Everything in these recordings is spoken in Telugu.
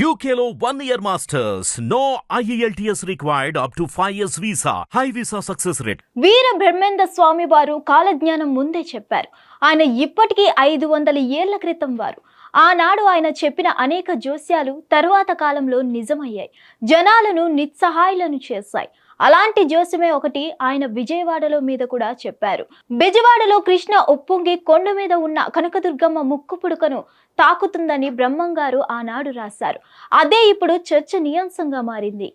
యూకేలో one year masters no IELTS required up to five years visa high visa success rate Veera Brahmendra Swamy వారు కాలజ్ఞానం ముందే చెప్పారు. ఆయన ఇప్పటికీ ఐదు వందల ఏళ్ళ క్రితం వారు. ఆనాడు ఆయన చెప్పిన అనేక జోస్యాలు తరువాత కాలంలో నిజమయ్యాయి. జనాలను నిస్సహాయులను చేశాయి. అలాంటి జోస్యమే ఒకటి ఆయన విజయవాడలో మీద కూడా చెప్పారు. బెజవాడలో కృష్ణ ఉప్పొంగి కొండ మీద ఉన్న కనకదుర్గమ్మ ముక్కు పుడుకను తాకుతుందని బ్రహ్మం గారు ఆనాడు రాశారు. అదే ఇప్పుడు చర్చనీయాంశంగా మారింది.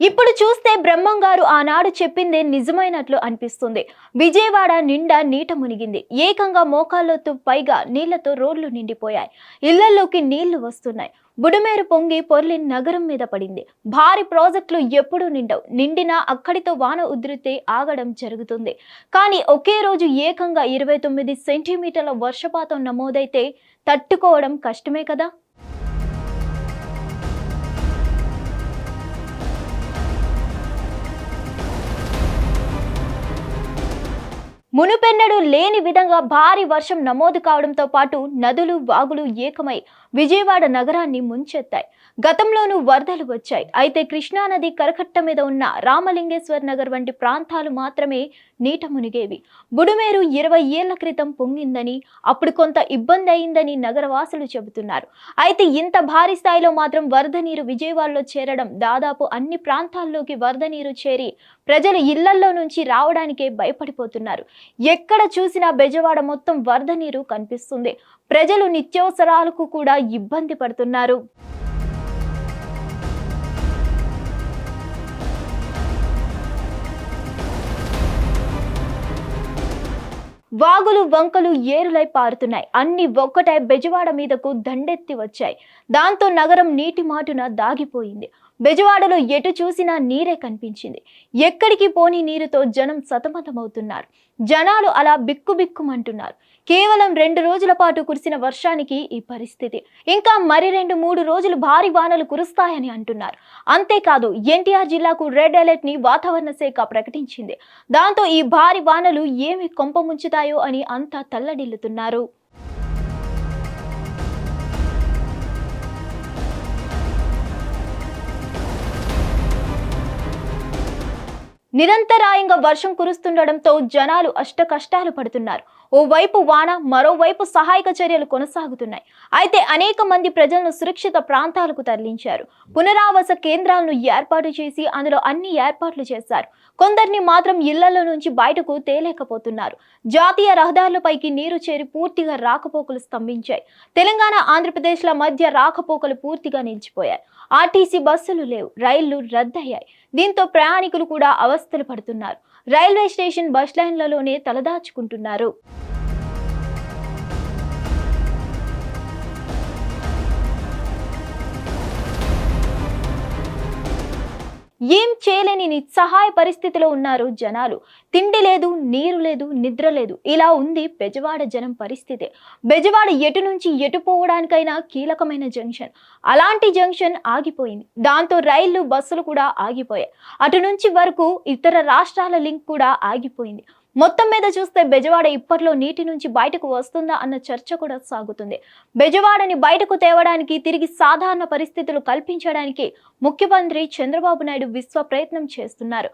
ఇప్పుడు చూస్తే బ్రహ్మం గారు ఆనాడు చెప్పిందే నిజమైనట్లు అనిపిస్తుంది. విజయవాడ నిండా నీట మునిగింది. ఏకంగా మోకాళ్ళతో పైగా నీళ్ళతో రోడ్లు నిండిపోయాయి. ఇళ్ళలోకి నీళ్ళు వస్తున్నాయి. బుడమేరు పొంగి పొర్లి నగరం మీద పడింది. భారీ ప్రాజెక్టులు ఎప్పుడూ నిండవు. నిండినా అక్కడితో వాన ఉధృతి ఆగడం జరుగుతుంది. కానీ ఒకే రోజు ఏకంగా ఇరవై తొమ్మిది సెంటీమీటర్ల వర్షపాతం నమోదైతే తట్టుకోవడం కష్టమే కదా? మునుపెన్నడూ లేని విధంగా భారీ వర్షం నమోదు కావడంతో పాటు నదులు వాగులు ఏకమై విజయవాడ నగరాన్ని ముంచెత్తాయి. గతంలోనూ వరదలు వచ్చాయి. అయితే కృష్ణానది కరకట్ట మీద ఉన్న రామలింగేశ్వర్ నగర్ వంటి ప్రాంతాలు మాత్రమే నీట మునిగేవి. బుడుమేరు ఇరవై ఏళ్ళ క్రితం పొంగిందని అప్పుడు కొంత ఇబ్బంది అయిందని నగరవాసులు చెబుతున్నారు. అయితే ఇంత భారీ స్థాయిలో మాత్రం వరద నీరు విజయవాడలో చేరడం దాదాపు అన్ని ప్రాంతాల్లోకి వరద నీరు చేరి ప్రజలు ఇళ్ళల్లో నుంచి రావడానికే భయపడిపోతున్నారు. ఎక్కడ చూసినా బెజవాడ మొత్తం వరద నీరు కనిపిస్తుంది. ప్రజలు నిత్యావసరాలకు కూడా ఇబ్బంది పడుతున్నారు. వాగులు వంకలు ఏరులై పారుతున్నాయి. అన్ని ఒక్కటై బెజవాడ మీదకు దండెత్తి వచ్చాయి. దాంతో నగరం నీటి మాటున దాగిపోయింది. బెజవాడలో ఎటు చూసినా నీరే కనిపించింది. ఎక్కడికి పోని నీరుతో జనం సతమతమవుతున్నారు. జనాలు అలా బిక్కుబిక్కుమంటున్నారు కేవలం రెండు రోజుల పాటు కురిసిన వర్షానికి ఈ పరిస్థితి. ఇంకా మరి రెండు మూడు రోజులు భారీ వానలు కురుస్తాయని అంటున్నారు. అంతేకాదు ఎన్టీఆర్ జిల్లాకు రెడ్ అలర్ట్ని వాతావరణ శాఖ ప్రకటించింది. దాంతో ఈ భారీ వానలు ఏమి కొంప ముంచుతాయో అని అంతా తల్లడిల్లుతున్నారు. నిరంతరాయంగా వర్షం కురుస్తుండటంతో జనాలు అష్ట కష్టాలు పడుతున్నారు. ఓవైపు వాన మరోవైపు సహాయక చర్యలు కొనసాగుతున్నాయి. అయితే అనేక మంది ప్రజలను సురక్షిత ప్రాంతాలకు తరలించారు. పునరావాస కేంద్రాలను ఏర్పాటు చేసి అందులో అన్ని ఏర్పాట్లు చేశారు. కొందరిని మాత్రం ఇళ్ళలో నుంచి బయటకు తేలేకపోతున్నారు. జాతీయ రహదారులపైకి నీరు చేరి పూర్తిగా రాకపోకలు స్తంభించాయి. తెలంగాణ ఆంధ్రప్రదేశ్ల మధ్య రాకపోకలు పూర్తిగా నిలిచిపోయాయి. ఆర్టీసీ బస్సులు లేవు రైళ్ళు రద్దయ్యాయి. దీంతో ప్రయాణికులు కూడా అవస్థలు పడుతున్నారు. రైల్వే స్టేషన్ బస్ లైన్లలోనే తలదాచుకుంటున్నారు. ఏం చేయలేని నిస్సహాయ పరిస్థితిలో ఉన్నారు జనాలు. తిండి లేదు నీరు లేదు నిద్ర లేదు. ఇలా ఉంది బెజవాడ జనం పరిస్థితి. బెజవాడ ఎటు నుంచి ఎటు పోవడానికైనా కీలకమైన జంక్షన్. అలాంటి జంక్షన్ ఆగిపోయింది. దాంతో రైళ్ళు బస్సులు కూడా ఆగిపోయాయి. అటు నుంచి వరకు ఇతర రాష్ట్రాల లింక్ కూడా ఆగిపోయింది. మొత్తం మీద చూస్తే బెజవాడ ఇప్పట్లో నీటి నుంచి బయటకు వస్తుందా అన్న చర్చ కూడా సాగుతుంది. బెజవాడని బయటకు తేవడానికి తిరిగి సాధారణ పరిస్థితులు కల్పించడానికి ముఖ్యమంత్రి చంద్రబాబు నాయుడు విశ్వ ప్రయత్నం చేస్తున్నారు.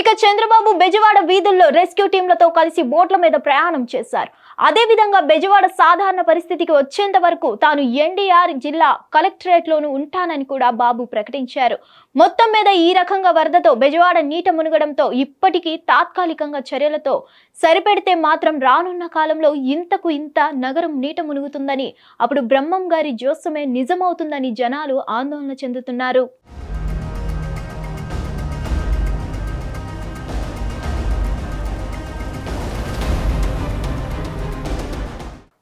ఇక చంద్రబాబు బెజవాడ వీధుల్లో రెస్క్యూ టీంలతో కలిసి బోట్ల మీద ప్రయాణం చేశారు. అదేవిధంగా బెజవాడ సాధారణ పరిస్థితికి వచ్చేంత వరకు తాను ఎన్డీఆర్ జిల్లా కలెక్టరేట్లోనూ ఉంటానని కూడా బాబు ప్రకటించారు. మొత్తం మీద ఈ రకంగా వరదతో బెజవాడ నీట మునగడంతో ఇప్పటికీ తాత్కాలికంగా చర్యలతో సరిపెడితే మాత్రం రానున్న కాలంలో ఇంతకు ఇంత నగరం నీట మునుగుతుందని అప్పుడు బ్రహ్మం గారి జోస్యమే నిజమవుతుందని జనాలు ఆందోళన చెందుతున్నారు.